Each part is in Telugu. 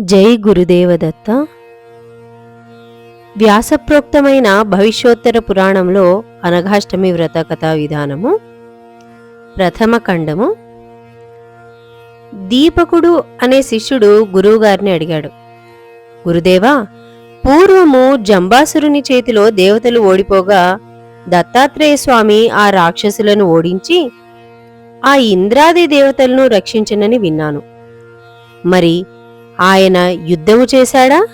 జై గురుదేవదత్త. వ్యాసప్రోక్తమైన భవిష్యోత్తర పురాణంలో అనఘాష్టమి వ్రత కథా విధానము. ప్రథమ ఖండము. దీపకుడు అనే శిష్యుడు గురువుగారిని అడిగాడు. గురుదేవా పూర్వము జంబాసురుని చేతిలో దేవతలు ఓడిపోగా దత్తాత్రేయ స్వామి ఆ రాక్షసులను ఓడించి ఆ ఇంద్రాది దేవతలను రక్షించనని విన్నాను. మరి ఆయన యుద్ధము చేశాడా?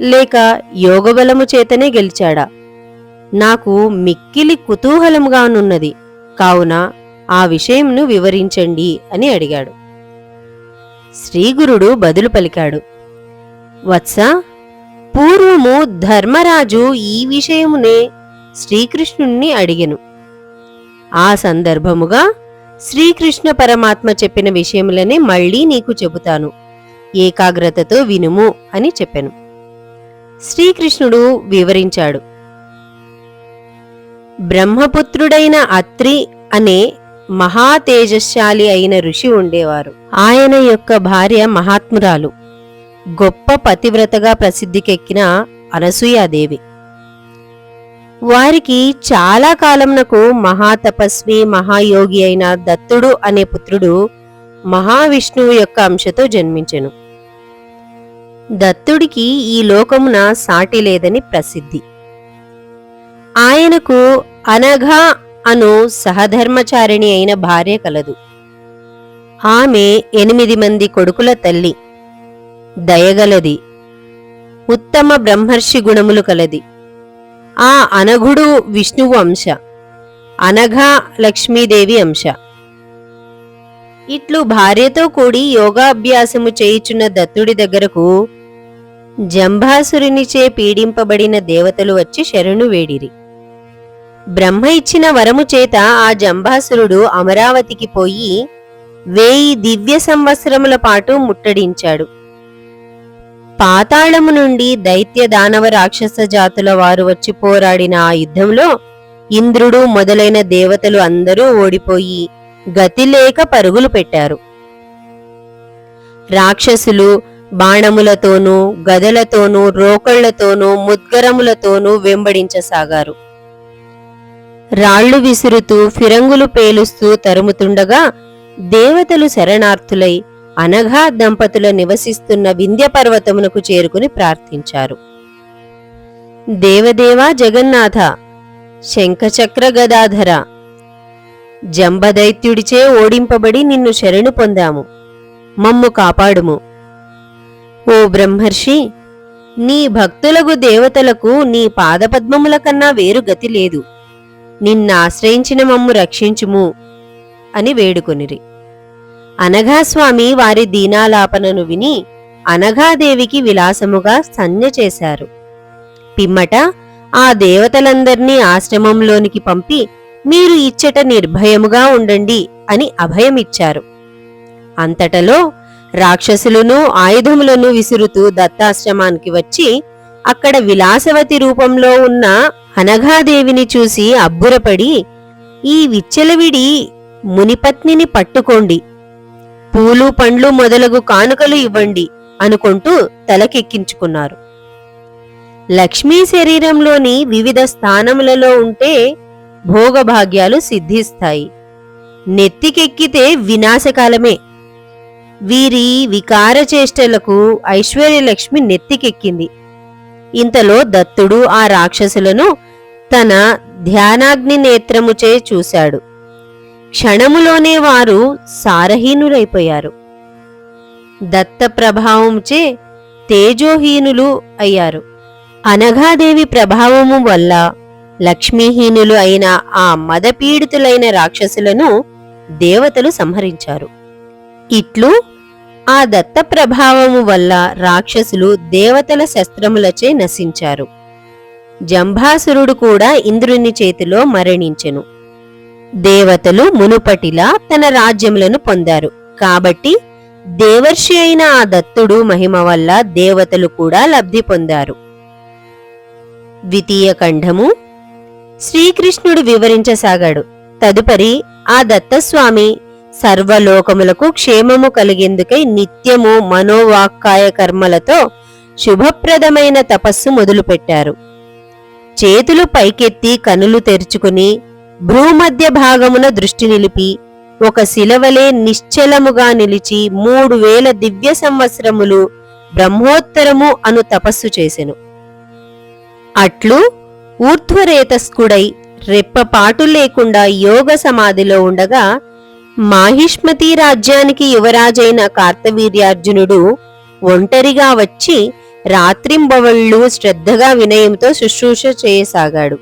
లేక యోగబలము చేతనే గెలిచాడా? నాకు మిక్కిలి కుతూహలముగానున్నది. కావున ఆ విషయంను వివరించండి అని అడిగాడు. శ్రీగురుడు బదులు పలికాడు. వత్స పూర్వము ధర్మరాజు ఈ విషయమునే శ్రీకృష్ణుణ్ణి అడిగెను. ఆ సందర్భముగా శ్రీకృష్ణ పరమాత్మ చెప్పిన విషయములనే మళ్ళీ నీకు చెబుతాను. ఏకాగ్రతతో వినుము అని చెప్పెను. శ్రీకృష్ణుడు వివరించాడు. బ్రహ్మపుత్రుడైన అత్రి అనే మహా తేజశాలి అయిన ఋషి ఉండేవారు. ఆయన యొక్క భార్య మహాత్మురాలు. గొప్ప పతివ్రతగా ప్రసిద్ధికెక్కిన అనసూయాదేవి. వారికి చాలా కాలంనకు మహాతపస్వి మహాయోగి అయిన దత్తుడు అనే పుత్రుడు మహావిష్ణువు యొక్క అంశతో జన్మించెను. దత్తుడికి ఈ లోకమున సాటి లేదని ప్రసిద్ధి. ఆయనకు అనఘ అను సహధర్మచారిణి అయిన భార్య కలదు. ఆమె ఎనిమిది మంది కొడుకుల తల్లి. దయగలది. ఉత్తమ బ్రహ్మర్షి గుణములు కలది. ఆ అనఘుడు విష్ణువు అంశ. అనఘ లక్ష్మీదేవి అంశ. ఇట్లు భార్యతో కూడి యోగాభ్యాసము చేయుచున్న దత్తుడి దగ్గరకు జంభాసురునిచే పీడింపబడిన దేవతలు వచ్చి శరణు వేడిరి. బ్రహ్మ ఇచ్చిన వరము చేత ఆ జంభాసురుడు అమరావతికి పోయి వేయి దివ్య సంవత్సరముల పాటు ముట్టడించాడు. పాతాళము నుండి దైత్య దానవ రాక్షస జాతుల వారు వచ్చి పోరాడిన ఆ యుద్ధంలో ఇంద్రుడు మొదలైన దేవతలు అందరూ ఓడిపోయి గతిలేక పరుగులు పెట్టారు. రాక్షసులు బాణములతోనూ గదలతోనూ రోకళ్ళతోనూ ముద్గరములతోనూ వెంబడించసాగారు. రాళ్ళు విసురుతూ ఫిరంగులు పేలుస్తూ తరుముతుండగా దేవతలు శరణార్థులై అనఘా దంపతుల నివసిస్తున్న వింధ్య పర్వతమునకు చేరుకుని ప్రార్థించారు. దేవదేవా జగన్నాథ శంఖచక్ర గదాధర జంబదైత్యుడిచే ఓడింపబడి నిన్ను శరణు పొందాము. మమ్ము కాపాడుము. ఓ బ్రహ్మర్షి నీ భక్తులకు దేవతలకు నీ పాదపద్మముల కన్నా వేరు గతి లేదు. నిన్నాశ్రయించిన మమ్ము రక్షించుము అని వేడుకొనిరి. అనఘాస్వామి వారి దీనాలాపనను విని అనఘాదేవికి విలాసముగా సంజ్ఞ చేశారు. పిమ్మట ఆ దేవతలందర్నీ ఆశ్రమంలోనికి పంపి మీరు ఇచ్చట నిర్భయముగా ఉండండి అని అభయమిచ్చారు. అంతటలో రాక్షసులను ఆయుధములను విసురుతూ దత్తాశ్రమానికి వచ్చి అక్కడ విలాసవతి రూపంలో ఉన్న అనఘాదేవిని చూసి అబ్బురపడి ఈ విచ్చలవిడి మునిపత్నిని పట్టుకోండి. పూలు పండ్లు మొదలగు కానుకలు ఇవ్వండి అనుకుంటూ తలకెక్కించుకున్నారు. లక్ష్మీ శరీరంలోని వివిధ స్థానములలో ఉంటే భోగభాగ్యాలు సిద్ధిస్తాయి. నెత్తికెక్కితే వినాశకాలమే. వీరి వికార చేష్టలకు ఐశ్వర్యలక్ష్మి నెత్తికెక్కింది. ఇంతలో దత్తుడు ఆ రాక్షసులను తన ధ్యానాగ్ని నేత్రముచే చూశాడు. క్షణములోనే వారు సారహీనులైపోయారు. దత్త ప్రభావంచే తేజోహీనులు అయ్యారు. అనఘాదేవి ప్రభావము వల్ల లక్ష్మీహీనులు అయిన ఆ మదపీడితులైన రాక్షసులను దేవతలు సంహరించారు. ఇట్లు ఆ దత్త ప్రభావము వల్ల రాక్షసులు దేవతల శస్త్రములచే నశించారు. జంభాసురుడు కూడా ఇంద్రుని చేతిలో మరణించెను. దేవతలు మునుపటిలా తన రాజ్యములను పొందారు. కాబట్టి దేవర్షి అయిన ఆ దత్తుడు మహిమ వల్ల దేవతలు కూడా లబ్ధి పొందారు. ద్వితీయ ఖండము. శ్రీకృష్ణుడు వివరించసాగాడు. తదుపరి ఆ దత్తస్వామి సర్వలోకములకు క్షేమము కలిగేందుకై నిత్యము మనోవాక్కాయ కర్మలతో శుభప్రదమైన తపస్సు మొదలుపెట్టారు. చేతులు పైకెత్తి కనులు తెరుచుకుని భ్రూమధ్య భాగమున దృష్టి నిలిపి ఒక శిలవలే నిశ్చలముగా నిలిచి మూడు వేల దివ్య సంవత్సరములు బ్రహ్మోత్తరము అను తపస్సు చేసెను. అట్లు ఊర్ధ్వరేతస్కుడై రెప్పపాటు లేకుండా యోగ సమాధిలో ఉండగా మాహిష్మతి రాజ్యానికి యువరాజైన కార్తవీర్యార్జునుడు ఒంటరిగా వచ్చి రాత్రింబవళ్ళు శ్రద్ధగా వినయంతో శుశ్రూష చేయసాగాడు.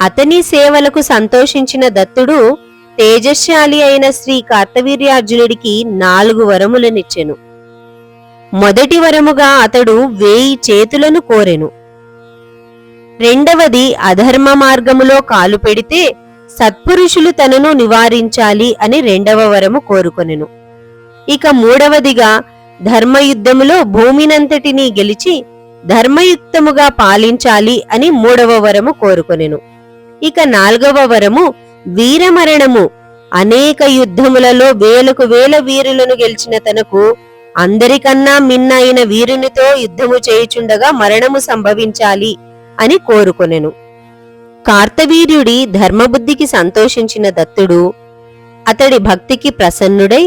అతని సేవలకు సంతోషించిన దత్తుడు తేజశాలి అయిన శ్రీ కార్తవీర్యార్జునుడికి నాలుగు వరములనిచ్చెను. మొదటి వరముగా అతడు వేయి చేతులను కోరెను. రెండవది అధర్మ మార్గములో కాలు పెడితే సత్పురుషులు తనను నివారించాలి అని రెండవ వరము కోరుకొనెను. ఇక మూడవదిగా ధర్మయుద్ధములో భూమినంతటినీ గెలిచి ధర్మయుక్తముగా పాలించాలి అని మూడవ వరము కోరుకొనెను. ఇక నాల్గవ వరము వీరమరణము. అనేక యుద్ధములలో వేలకు వేల వీరులను గెలిచిన తనకు అందరికన్నా మిన్న అయిన వీరునితో యుద్ధము చేయుచుండగా మరణము సంభవించాలి అని కోరుకొనెను. కార్తవీర్యుడి ధర్మబుద్ధికి సంతోషించిన దత్తుడు అతడి భక్తికి ప్రసన్నుడై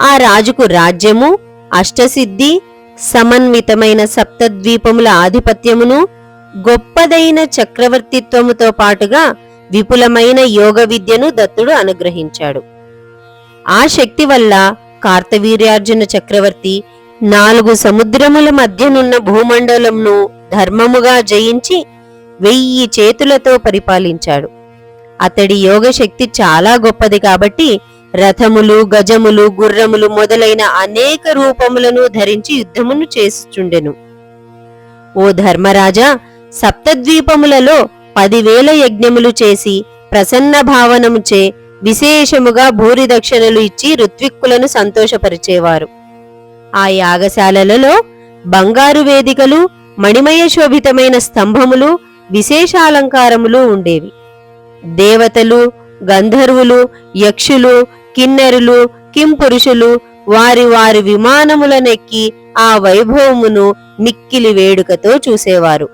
ఆ రాజుకు రాజ్యము అష్టసిద్ధి సమన్వితమైన సప్తద్వీపముల ఆధిపత్యమును గొప్పదైన చక్రవర్తిత్వముతో పాటుగా విపులమైన యోగ విద్యను దత్తుడు అనుగ్రహించాడు. ఆ శక్తి వల్ల కార్తవీర్యార్జున చక్రవర్తి నాలుగు సముద్రముల మధ్యనున్న భూమండలంను ధర్మముగా జయించి వెయ్యి చేతులతో పరిపాలించాడు. అతడి యోగ శక్తి చాలా గొప్పది కాబట్టి రథములు గజములు గుర్రములు మొదలైన అనేక రూపములను ధరించి యుద్ధమును చేసుచుండెను ఓ ధర్మరాజా సప్తద్వీపములలో పదివేల యజ్ఞములు చేసి ప్రసన్న భావనముచే విశేషముగా భూరి దక్షిణలు ఇచ్చి ఋత్విక్కులను సంతోషపరిచేవారు. ఆ యాగశాలలలో బంగారు వేదికలు మణిమయ శోభితమైన స్తంభములు విశేషాలంకారములు ఉండేవి. దేవతలు గంధర్వులు యక్షులు కిన్నెరులు కింపురుషులు వారి వారి విమానములనెక్కి ఆ వైభవమును మిక్కిలి వేడుకతో చూసేవారు.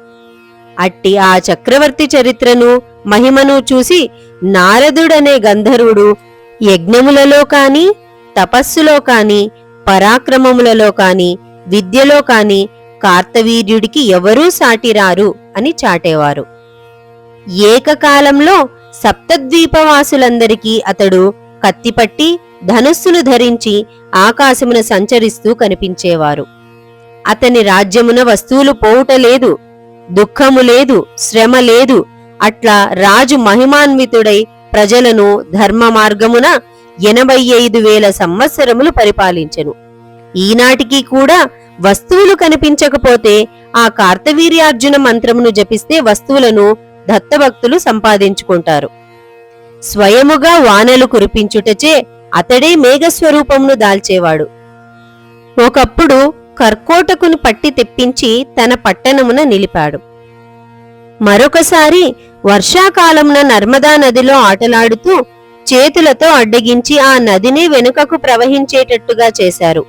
అట్టి ఆ చక్రవర్తి చరిత్రను మహిమను చూసి నారదుడనే గంధర్వుడు యజ్ఞములలో కాని తపస్సులో కాని పరాక్రమములలో కాని విద్యలో కాని కార్తవీర్యుడికి ఎవరూ సాటిరారు అని చాటేవారు. ఏకకాలంలో సప్తద్వీపవాసులందరికీ అతడు కత్తిపట్టి ధనుస్సును ధరించి ఆకాశమున సంచరిస్తూ కనిపించేవారు. అతని రాజ్యమున వస్తువులు పోవుటలేదు దుఃఖము లేదు శ్రమ లేదు అట్లా రాజు మహిమాన్వితుడై ప్రజలను ధర్మ మార్గమున ఎనభై ఐదు వేల సంవత్సరములు పరిపాలించెను. ఈనాటికి కూడా వస్తువులు కనిపించకపోతే ఆ కార్తవీర్యార్జున మంత్రమును జపిస్తే వస్తువులను దత్తభక్తులు సంపాదించుకుంటారు. స్వయముగా వానలు కురిపించుటచే అతడే మేఘస్వరూపమును దాల్చేవాడు. ఒకప్పుడు కర్కోటకును పట్టి తెప్పించి తన పట్టణమున నిలిపాడు. మరొకసారి వర్షాకాలమున నర్మదా నదిలో ఆటలాడుతూ చేతులతో అడ్డగించి ఆ నదిని వెనుకకు ప్రవహించేటట్టుగా చేశారు.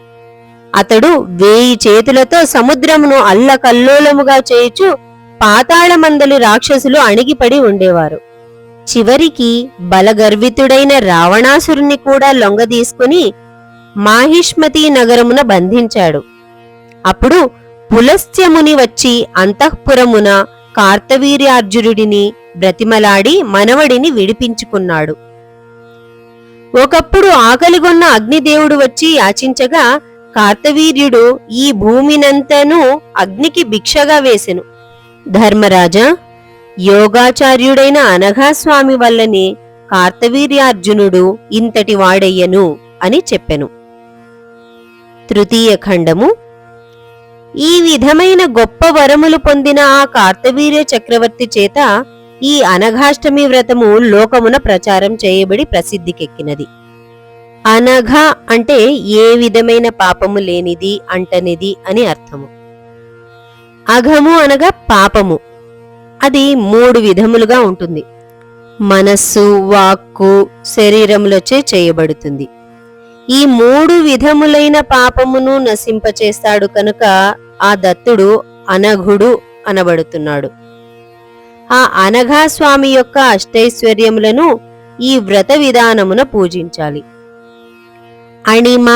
అతడు వేయి చేతులతో సముద్రమును అల్లకల్లోలముగా చేయుచు పాతాళమందలి రాక్షసులు అణిగిపడి ఉండేవారు. చివరికి బలగర్వితుడైన రావణాసురుని కూడా లొంగదీసుకుని మాహిష్మతి నగరమున బంధించాడు. అప్పుడు పులస్త్యముని వచ్చి అంతఃపురమున కార్తవీర్యార్జునుడిని బ్రతిమలాడి మనవడిని విడిపించుకున్నాడు. ఒకప్పుడు ఆకలిగొన్న అగ్నిదేవుడు వచ్చి యాచించగా కార్తవీర్యుడు ఈ భూమినంతను అగ్నికి భిక్షగా వేసెను. ధర్మరాజా యోగాచార్యుడైన అనఘాస్వామి వల్లనే కార్తవీర్యార్జునుడు ఇంతటి వాడయ్యను అని చెప్పెను. తృతీయ ఖండము. ఈ విధమైన గొప్ప వరములు పొందిన ఆ కార్తవీర్య చక్రవర్తి చేత ఈ అనఘాష్టమి వ్రతము లోకమున ప్రచారం చేయబడి ప్రసిద్ధికెక్కినది. అనఘ అంటే ఏ విధమైన పాపము లేనిది అంటనిది అని అర్థము. అఘము అనగా పాపము. అది మూడు విధములుగా ఉంటుంది. మనస్సు వాక్కు శరీరములచే చేయబడుతుంది. ఈ మూడు విధములైన పాపమును నశింపచేస్తాడు కనుక ఆ దత్తుడు అనఘుడు అనబడుతున్నాడు. ఆ అనఘా స్వామి యొక్క అష్టైశ్వర్యములను ఈ వ్రత విధానమున పూజించాలి. అణిమ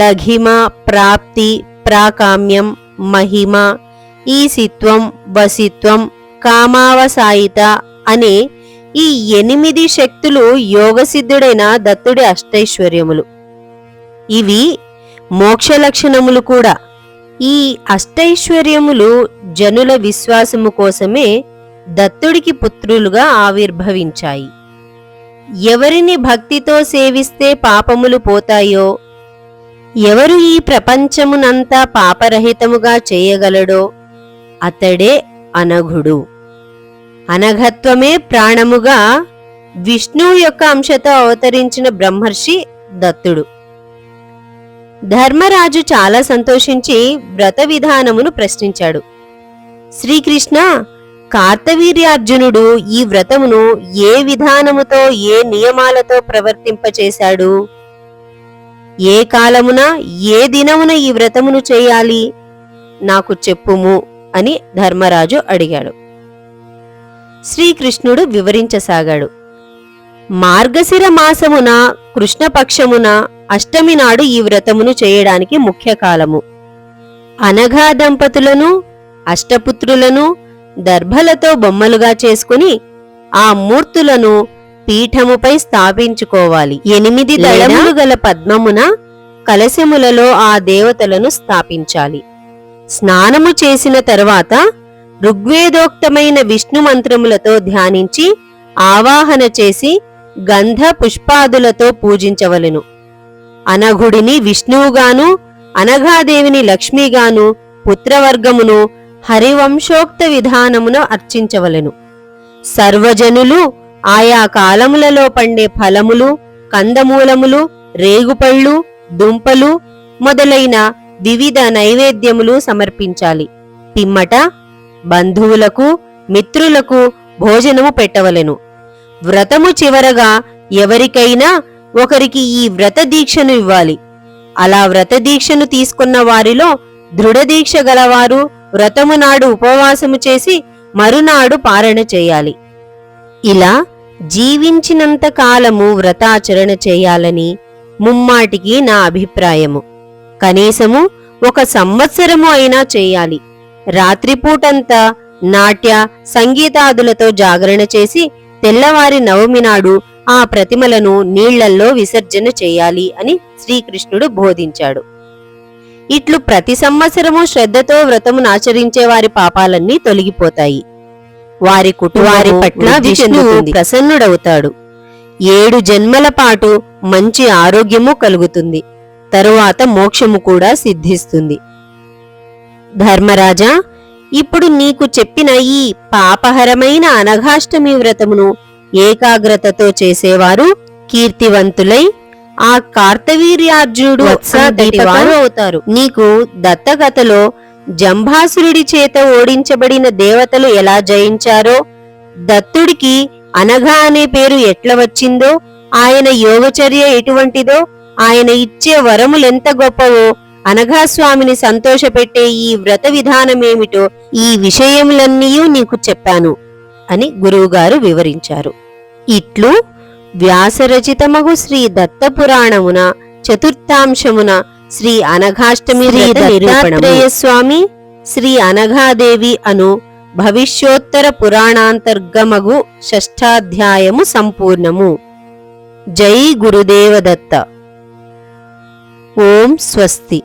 లఘిమ ప్రాప్తి ప్రాకామ్యం మహిమ ఈసిత్వం వసిత్వం కామావసాయిత అనే ఈ ఎనిమిది శక్తులు యోగసిద్ధుడైన దత్తుడి అష్టైశ్వర్యములు. ఇవి మోక్ష లక్షణములు కూడా. ఈ అష్టైశ్వర్యములు జనుల విశ్వాసము కోసమే దత్తుడికి పుత్రులుగా ఆవిర్భవించాయి. ఎవరిని భక్తితో సేవిస్తే పాపములు పోతాయో? ఎవరు ఈ ప్రపంచమునంతా పాపరహితముగా చేయగలడో? అతడే అనఘుడు. అనఘత్వమే ప్రాణముగా విష్ణువు యొక్క అంశతో అవతరించిన బ్రహ్మర్షి దత్తుడు. ధర్మరాజు చాలా సంతోషించి వ్రత విధానమును ప్రశ్నించాడు. శ్రీకృష్ణ కార్తవీర్యార్జునుడు ఈ వ్రతమును ఏ విధానముతో ఏ నియమాలతో ప్రవర్తింపచేశాడు? ఏ కాలమున ఏ దినమున ఈ వ్రతమును చేయాలి? నాకు చెప్పుము అని ధర్మరాజు అడిగాడు. శ్రీకృష్ణుడు వివరించసాగాడు. మార్గశిర మాసమున కృష్ణపక్షమున అష్టమి నాడు ఈ వ్రతమును చేయడానికి ముఖ్య కాలము. అనఘా దంపతులను అష్టపుత్రులను దర్భలతో బొమ్మలుగా చేసుకుని ఆ మూర్తులను పీఠముపై స్థాపించుకోవాలి. ఎనిమిది దళములు గల పద్మమున కలశములలో ఆ దేవతలను స్థాపించాలి. స్నానము చేసిన తరువాత ఋగ్వేదోక్తమైన విష్ణు మంత్రములతో ధ్యానించి ఆవాహన చేసి గంధ పుష్పాదులతో పూజించవలెను. అనఘుడిని విష్ణువుగాను అనఘాదేవిని లక్ష్మిగాను పుత్రవర్గమును హరివంశోక్త విధానమును అర్చించవలెను. సర్వజనులు ఆయా కాలములలో పండే ఫలములు కందమూలములు రేగుపళ్ళు దుంపలు మొదలైన వివిధ నైవేద్యములు సమర్పించాలి. పిమ్మట బంధువులకు మిత్రులకు భోజనము పెట్టవలెను. వ్రతము చివరగా ఎవరికైనా ఒకరికి ఈ వ్రత దీక్షను ఇవ్వాలి. అలా వ్రత దీక్షను తీసుకున్న వారిలో దృఢదీక్ష గలవారు వ్రతము నాడు ఉపవాసము చేసి మరునాడు పారణ చేయాలి. ఇలా జీవించినంత కాలము వ్రతాచరణ చేయాలని ముమ్మాటికి నా అభిప్రాయము. కనీసము ఒక సంవత్సరము అయినా చేయాలి. రాత్రిపూటంతా నాట్య సంగీతాదులతో జాగరణ చేసి తెల్లవారి నవమి నాడు ఆ ప్రతిమలను నీళ్ళల్లో విసర్జన చేయాలి అని శ్రీకృష్ణుడు బోధించాడు. ఇట్లు ప్రతి సంవత్సరము శ్రద్ధతో వ్రతమును ఆచరించే వారి పాపాలన్నీ తొలగిపోతాయి. వారి కుటుంబారి పట్ల విష్ణువు ప్రసన్నుడవుతాడు. ఏడు జన్మల పాటు మంచి ఆరోగ్యము కలుగుతుంది. తరువాత మోక్షము కూడా సిద్ధిస్తుంది. ధర్మరాజా ఇప్పుడు నీకు చెప్పిన ఈ పాపహరమైన అనఘాష్టమి వ్రతమును ఏకాగ్రతతో చేసేవారు కీర్తివంతులై ఆ వారు అవుతారు. నీకు దత్తగతలో జంభాసురుడి చేత ఓడించబడిన దేవతలు ఎలా జయించారో దత్తుడికి అనఘ అనే పేరు ఎట్ల వచ్చిందో ఆయన యోగచర్య ఎటువంటిదో ఆయన ఇచ్చే వరములెంత గొప్పవో అనఘాస్వామిని సంతోషపెట్టే ఈ వ్రత విధానమేమిటో ఈ విషయములన్నీ నీకు చెప్పాను అని గురువుగారు వివరించారు. ఇట్లు వ్యాసరచితమగు శ్రీ దత్తపురాణమున చతుర్థాంశమున శ్రీ అనఘాష్టమి శ్రీ దత్తాత్రేయ స్వామి శ్రీ అనఘాదేవి అను భవిష్యోత్తర పురాణాంతర్గమగు షష్ఠాధ్యాయము సంపూర్ణము జై గురుదేవ దత్త ఓం స్వస్తి